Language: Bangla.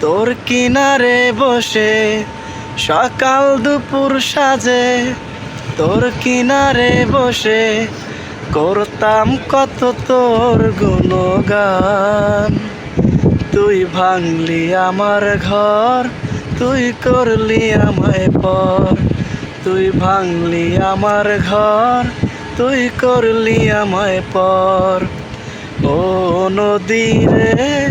তোর কিনারে বসে সকাল দুপুর সাজে, তোর কিনারে বসে করতাম কত তোর গুণগান। তুই ভাঙলি আমার ঘর, তুই করলি আমায় পর। তুই ভাঙলি আমার ঘর, তুই করলি আমায় পর। ও নদী রে